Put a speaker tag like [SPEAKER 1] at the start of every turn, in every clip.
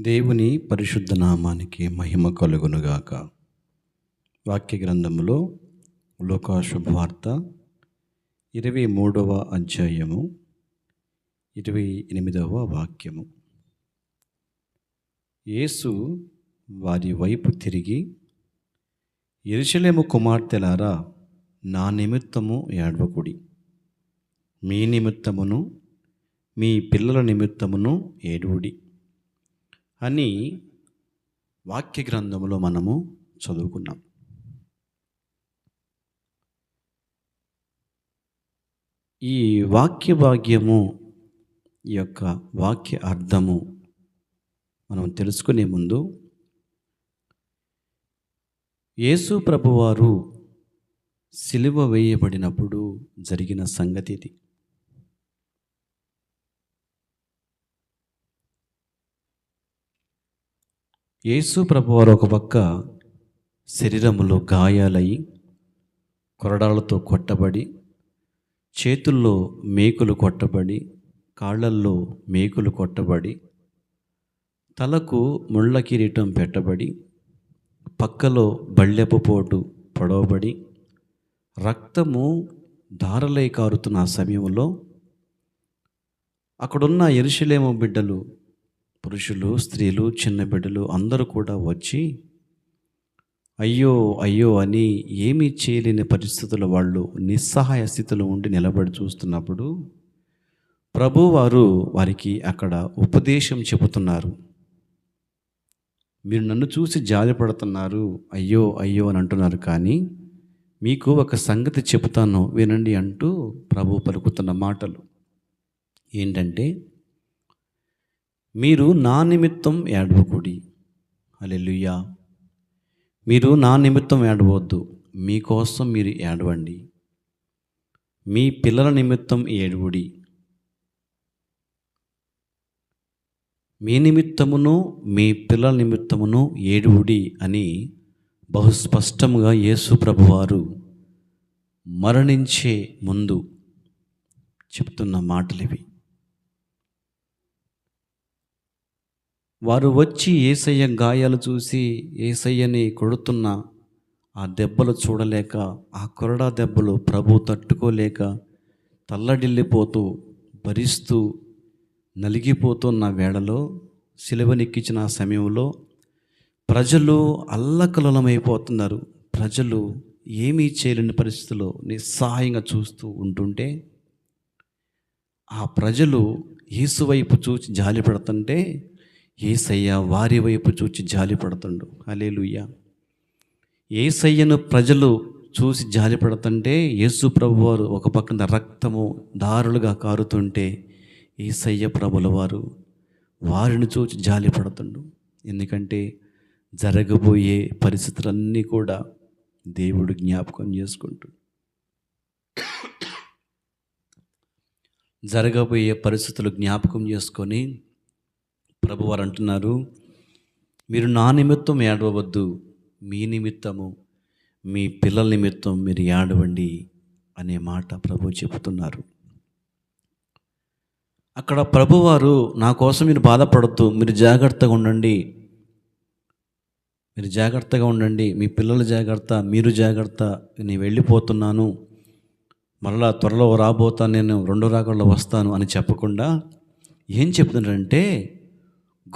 [SPEAKER 1] దేవుని పరిశుద్ధ నామానికి మహిమ కలుగునుగాక. వాక్య గ్రంథములో లోకాశుభవార్త ఇరవై మూడవ అధ్యాయము ఇరవై ఎనిమిదవ వాక్యము. యేసు వారి వైపు తిరిగి ఎరుషలేము కుమార్తెలారా నా నిమిత్తము ఏడవకుడి. మీ నిమిత్తమును మీ పిల్లల నిమిత్తమును ఏడువుడి. అని వాక్య గ్రంథంలో మనము చదువుకున్నాం. ఈ వాక్య భాగ్యము ఈ యొక్క వాక్య అర్థము మనం తెలుసుకునే ముందు యేసు ప్రభువారు సిలువ వేయబడినప్పుడు జరిగిన సంగతి ఇది. యేసు ప్రభువారు ఒక పక్క శరీరములో గాయాలయ్యి కొరడాలతో కొట్టబడి చేతుల్లో మేకులు కొట్టబడి కాళ్ళల్లో మేకులు కొట్టబడి తలకు ముళ్ళ కిరీటం పెట్టబడి పక్కలో బళ్ళెపు పోటు పొడవబడి రక్తము ధారలై కారుతున్న ఆ సమయంలో అక్కడున్న ఎరుషలేము బిడ్డలు పురుషులు స్త్రీలు చిన్న బిడ్డలు అందరూ కూడా వచ్చి అయ్యో అయ్యో అని ఏమీ చేయలేని పరిస్థితుల వాళ్ళు నిస్సహాయ స్థితిలో ఉండి నిలబడి చూస్తున్నప్పుడు ప్రభువారు వారికి అక్కడ ఉపదేశం చెబుతున్నారు. మీరు నన్ను చూసి జాలిపడుతున్నారు అయ్యో అయ్యో అని అంటున్నారు కానీ మీకు ఒక సంగతి చెబుతాను వినండి అంటూ ప్రభు పలుకుతున్న మాటలు. ఏంటంటే మీరు నా నిమిత్తం ఏడవకూడి. అలెలుయ్యా మీరు నా నిమిత్తం ఏడవద్దు. మీకోసం మీరు ఏడవండి. మీ పిల్లల నిమిత్తం ఏడువుడి. మీ నిమిత్తమును మీ పిల్లల నిమిత్తమును ఏడువుడి అని బహుస్పష్టముగా యేసు ప్రభువారు మరణించే ముందు చెప్తున్న మాటలివి. వారు వచ్చి ఏసయ్య గాయాలు చూసి ఏసయ్యని కొడుతున్న ఆ దెబ్బలు చూడలేక ఆ కొరడా దెబ్బలు ప్రభు తట్టుకోలేక తల్లడిల్లిపోతూ భరిస్తూ నలిగిపోతున్న వేళలో సిలువనెక్కించిన సమయంలో ప్రజలు అల్లకలమైపోతున్నారు ప్రజలు ఏమీ చేయలేని పరిస్థితిలో నిస్సహాయంగా చూస్తూ ఉంటుంటే ఆ ప్రజలు యేసు వైపు చూచి జాలి పడుతుంటే ఏసయ్య వారి వైపు చూచి జాలి పడుతుండు. అలేలుయ్య ఏసయ్యను ప్రజలు చూసి జాలి పడుతుంటే యేసు ప్రభు వారు ఒక పక్కన రక్తము దారులుగా కారుతుంటే ఏసయ్య ప్రభుల వారు వారిని చూచి జాలి పడుతుండు. ఎందుకంటే జరగబోయే పరిస్థితులన్నీ కూడా దేవుడు జ్ఞాపకం చేసుకుంటు జరగబోయే పరిస్థితులు జ్ఞాపకం చేసుకొని ప్రభువారు అంటున్నారు మీరు నా నిమిత్తం ఏడవద్దు మీ నిమిత్తము మీ పిల్లల నిమిత్తం మీరు ఏడవండి అనే మాట ప్రభు చెబుతున్నారు. అక్కడ ప్రభువారు నా కోసం మీరు బాధపడద్దు మీరు జాగ్రత్తగా ఉండండి మీరు జాగ్రత్తగా ఉండండి మీ పిల్లలు జాగ్రత్త మీరు జాగ్రత్త నేను వెళ్ళిపోతున్నాను మరలా త్వరలో రాబోతాను నేను రెండో రాకల్లో వస్తాను అని చెప్పకుండా ఏం చెప్తున్నారంటే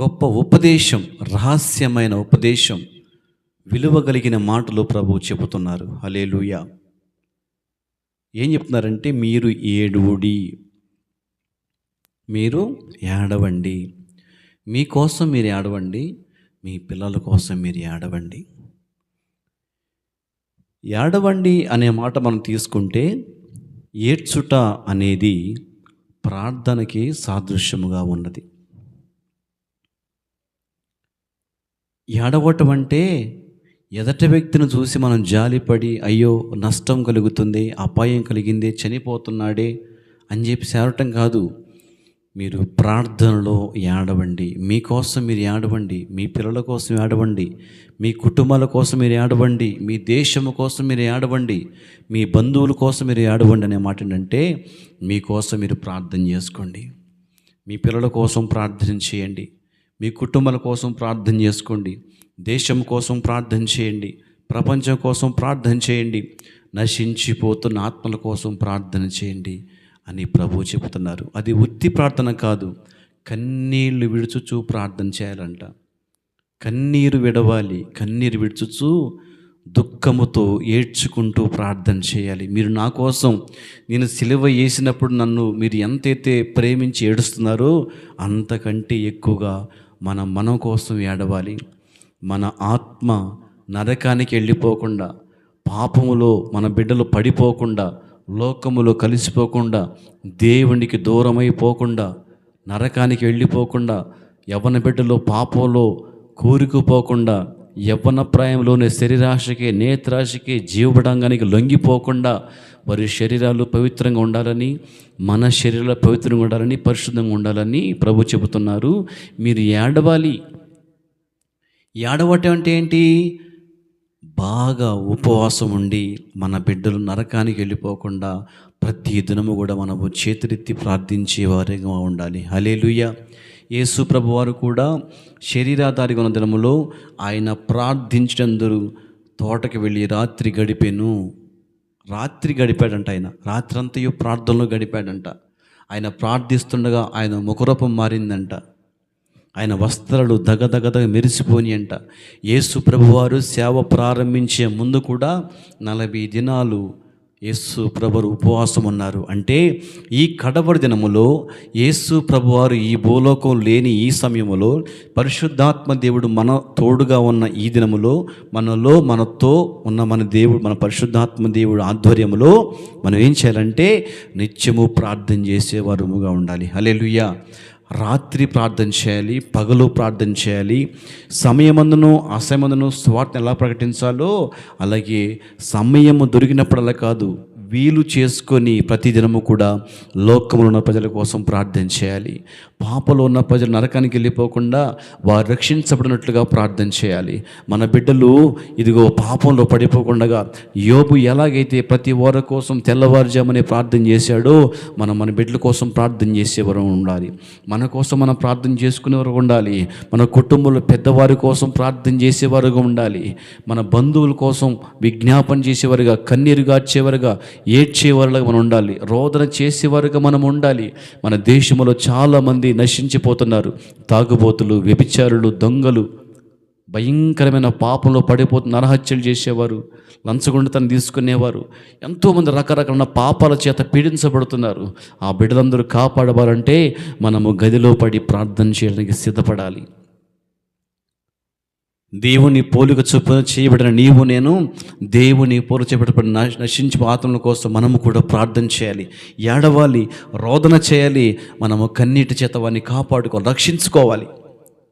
[SPEAKER 1] గొప్ప ఉపదేశం రహస్యమైన ఉపదేశం విలువగలిగిన మాటలు ప్రభువు చెబుతున్నారు. అలేలుయ ఏం చెప్తున్నారంటే మీరు ఏడువుడి. మీరు ఏడవండి. మీకోసం మీరు ఏడవండి మీ పిల్లల కోసం మీరు ఏడవండి. ఏడవండి అనే మాట మనం తీసుకుంటే ఏడ్చుట అనేది ప్రార్థనకి సాదృశ్యముగా ఉన్నది. ఏడవటం అంటే ఎదట వ్యక్తిని చూసి మనం జాలిపడి అయ్యో నష్టం కలుగుతుంది అపాయం కలిగింది చనిపోతున్నాడే అని చెప్పి సేరటం కాదు. మీరు ప్రార్థనలో ఏడవండి. మీకోసం మీరు ఏడవండి. మీ పిల్లల కోసం ఏడవండి. మీ కుటుంబాల కోసం మీరు ఏడవండి. మీ దేశము కోసం మీరు ఏడవండి. మీ బంధువుల కోసం మీరు ఏడవండి అనే మాట ఏంటంటే మీకోసం మీరు ప్రార్థన చేసుకోండి. మీ పిల్లల కోసం ప్రార్థన చేయండి. మీ కుటుంబాల కోసం ప్రార్థన చేసుకోండి. దేశం కోసం ప్రార్థన చేయండి. ప్రపంచం కోసం ప్రార్థన చేయండి. నశించిపోతున్న ఆత్మల కోసం ప్రార్థన చేయండి అని ప్రభు చెబుతున్నారు. అది ఉత్తి ప్రార్థన కాదు. కన్నీళ్ళు విడుచుచూ ప్రార్థన చేయాలంట. కన్నీరు విడవాలి. కన్నీరు విడుచుచు దుఃఖముతో ఏడ్చుకుంటూ ప్రార్థన చేయాలి. మీరు నా కోసం నేను సిలువ వేసినప్పుడు నన్ను మీరు ఎంతైతే ప్రేమించి ఏడుస్తున్నారో అంతకంటే ఎక్కువగా మన మనం కోసం ఏడవాలి. మన ఆత్మ నరకానికి వెళ్ళిపోకుండా పాపములో మన బిడ్డలు పడిపోకుండా లోకములో కలిసిపోకుండా దేవునికి దూరమైపోకుండా నరకానికి వెళ్ళిపోకుండా యవన బిడ్డలు పాపంలో కూరుకుపోకుండా యవ్వన ప్రాయంలోనే శరీరాశకి నేత్రాశకి జీవబడంగానికి లొంగిపోకుండా వారి శరీరాలు పవిత్రంగా ఉండాలని మన శరీరాలు పవిత్రంగా ఉండాలని పరిశుద్ధంగా ఉండాలని ప్రభు చెబుతున్నారు. మీరు ఏడవాలి. ఏడవటం అంటే ఏంటి? బాగా ఉపవాసం ఉండి మన బిడ్డలు నరకానికి వెళ్ళిపోకుండా ప్రతి దినము కూడా మనము చేతులెత్తి ప్రార్థించే వారిగా ఉండాలి. హలేలుయ్య యేసు ప్రభు వారు కూడా శరీరాధారి ఉన్న దినములో ఆయన ప్రార్థించినందరూ తోటకి వెళ్ళి రాత్రి గడిపెను. రాత్రి గడిపాడంట ఆయన. రాత్రంతయు ప్రార్థనలో గడిపాడంట. ఆయన ప్రార్థిస్తుండగా ఆయన ముఖరూపం మారిందంట. ఆయన వస్త్రాలు దగదగదగ మెరిసిపోని అంట యేసు ప్రభువారు సేవ ప్రారంభించే ముందు కూడా నలభై దినాలు యేసు ప్రభువారు ఉపవాసం ఉన్నారు. అంటే ఈ కడవరి దినములో యేసు ప్రభువారు ఈ భూలోకం లేని ఈ సమయంలో పరిశుద్ధాత్మ దేవుడు మన తోడుగా ఉన్న ఈ దినములో మనలో మనతో ఉన్న మన దేవుడు మన పరిశుద్ధాత్మ దేవుడు ఆధ్వర్యంలో మనం ఏం చేయాలంటే నిత్యము ప్రార్థన చేసేవారుగా ఉండాలి. హల్లెలూయా. రాత్రి ప్రార్థన చేయాలి పగలు ప్రార్థన చేయాలి. సమయమందును అసమయందును స్వార్థను ఎలా ప్రకటించాలో అలాగే సమయము దొరికినప్పుడల్లా కాదు వీలు చేసుకొని ప్రతిదినము కూడా లోకములో ఉన్న ప్రజల కోసం ప్రార్థన చేయాలి. పాపలో ఉన్న ప్రజలు నరకానికి వెళ్ళిపోకుండా వారు రక్షించబడినట్లుగా ప్రార్థన చేయాలి. మన బిడ్డలు ఇదిగో పాపంలో పడిపోకుండా యోబు ఎలాగైతే ప్రతి వారి కోసం తెల్లవారుజామనే ప్రార్థన చేశాడో మనం మన బిడ్డల కోసం ప్రార్థన చేసేవారు ఉండాలి. మన కోసం మనం ప్రార్థన చేసుకునేవారు ఉండాలి. మన కుటుంబంలో పెద్దవారి కోసం ప్రార్థన చేసేవారుగా ఉండాలి. మన బంధువుల కోసం విజ్ఞాపన చేసేవారుగా కన్నీరు గార్చేవారుగా ఏడ్చేవారుగా మనం ఉండాలి. రోదన చేసేవారుగా మనం ఉండాలి. మన దేశంలో చాలామంది నశించిపోతున్నారు. తాగుబోతులు వ్యభిచారులు దొంగలు భయంకరమైన పాపంలో పడిపోతున్న నరహత్యలు చేసేవారు లంచగొండతను తీసుకునేవారు ఎంతోమంది రకరకాల పాపాల చేత పీడించబడుతున్నారు. ఆ బిడ్డలందరూ కాపాడవాలంటే మనము గదిలో పడి ప్రార్థన చేయడానికి సిద్ధపడాలి. దేవుని పోలిక చొప్పున చేయబడిన నీవు నేను దేవుని పోలిక చేయబడిన నశించి ఆత్మల కోసం మనము కూడా ప్రార్థన చేయాలి. ఏడవాలి రోదన చేయాలి మనము కన్నీటి చేత వారిని కాపాడుకోవాలి రక్షించుకోవాలి.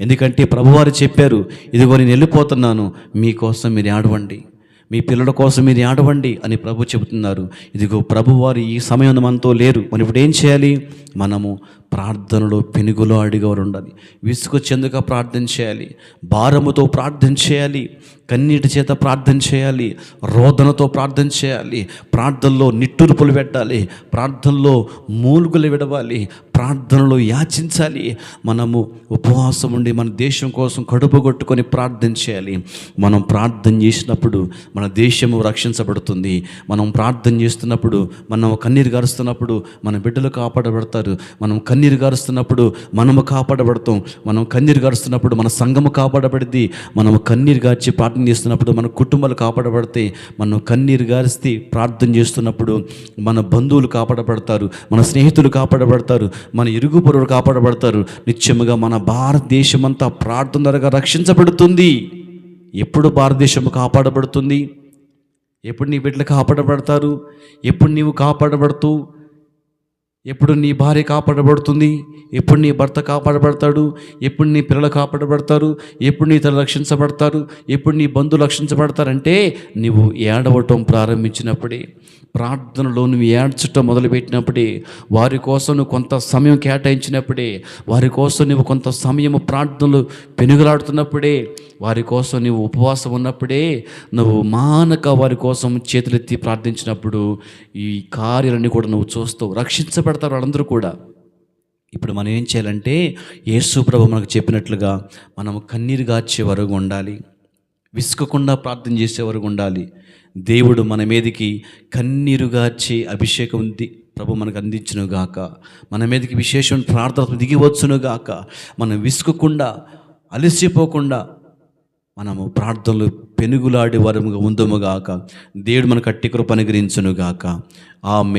[SPEAKER 1] ఎందుకంటే ప్రభువారు చెప్పారు ఇదిగో నేను వెళ్ళిపోతున్నాను మీకోసం మీరు ఆడవండి మీ పిల్లల కోసం మీరు ఆడవండి అని ప్రభు చెబుతున్నారు. ఇదిగో ప్రభువారు ఈ సమయం మనతో లేరు. మరి ఇప్పుడు ఏం చేయాలి? మనము ప్రార్థనలో పెనుగులో అడిగేవారు ఉండాలి విసుకొచ్చేందుకు ప్రార్థన చేయాలి. భారముతో ప్రార్థన చేయాలి. కన్నీటి చేత ప్రార్థన చేయాలి. రోదనతో ప్రార్థన చేయాలి. ప్రార్థనలో నిట్టూర్పులు పెట్టాలి. ప్రార్థనలో మూలుగులు విడవాలి. ప్రార్థనలో యాచించాలి. మనము ఉపవాసం ఉండి మన దేశం కోసం కడుపు కొట్టుకొని ప్రార్థన చేయాలి. మనం ప్రార్థన చేసినప్పుడు మన దేశము రక్షించబడుతుంది. మనం ప్రార్థన చేస్తున్నప్పుడు మనం కన్నీరు గరుస్తున్నప్పుడు మన బిడ్డలు కాపాడబడతారు. మనం కన్నీరు కన్నీరు గారుస్తున్నప్పుడు మనము కాపాడబడతాం. మనం కన్నీరు గారుస్తున్నప్పుడు మన సంఘము కాపాడబడింది మనము కన్నీరు గార్చి ప్రార్థన చేస్తున్నప్పుడు మన కుటుంబాలు కాపాడబడతాయి మనం కన్నీరు గారిస్తే ప్రార్థన చేస్తున్నప్పుడు మన బంధువులు కాపాడబడతారు మన స్నేహితులు కాపాడబడతారు మన ఇరుగు పొరుగు కాపాడబడతారు. నిత్యముగా మన భారతదేశం అంతా ప్రార్థన ద్వారా రక్షించబడుతుంది. ఎప్పుడు భారతదేశం కాపాడబడుతుంది? ఎప్పుడు నీ బిడ్డలు కాపాడబడతారు? ఎప్పుడు నీవు కాపాడబడుతూ ఎప్పుడు నీ భార్య కాపాడబడుతుంది? ఎప్పుడు నీ భర్త కాపాడబడతాడు? ఎప్పుడు నీ పిల్లలు కాపాడబడతారు? ఎప్పుడు నీ తల్లి రక్షించబడతారు? ఎప్పుడు నీ బంధువులు రక్షించబడతారంటే నువ్వు ఏడవటం ప్రారంభించినప్పుడే ప్రార్థనలో నువ్వు ఏడ్చటం మొదలుపెట్టినప్పుడే వారి కోసం నువ్వు కొంత సమయం కేటాయించినప్పుడే వారి కోసం నువ్వు కొంత సమయం ప్రార్థనలు పెనుగులాడుతున్నప్పుడే వారి కోసం నువ్వు ఉపవాసం ఉన్నప్పుడే నువ్వు మానక వారి కోసం చేతులెత్తి ప్రార్థించినప్పుడు ఈ కార్యాలన్నీ కూడా నువ్వు చూస్తావు. బాధపడతారు వాళ్ళందరూ కూడా. ఇప్పుడు మనం ఏం చేయాలంటే యేసు ప్రభు మనకు చెప్పినట్లుగా మనం కన్నీరు గార్చే వరకు ఉండాలి. విసుకకుండా ప్రార్థన చేసే వరకు ఉండాలి. దేవుడు మన మీదకి కన్నీరు గార్చే అభిషేకం ఉంది ప్రభు మనకు అందించును గాక. మన మీదకి విశేషం ప్రార్థన దిగివచ్చును గాక. మనం విసుకకుండా అలసిపోకుండా మనము ప్రార్థనలు పెనుగులాడి వరముగా ఉందముగాక దేవుడు మన కట్టి కృప అనుగ్రహించును గాక. ఆమె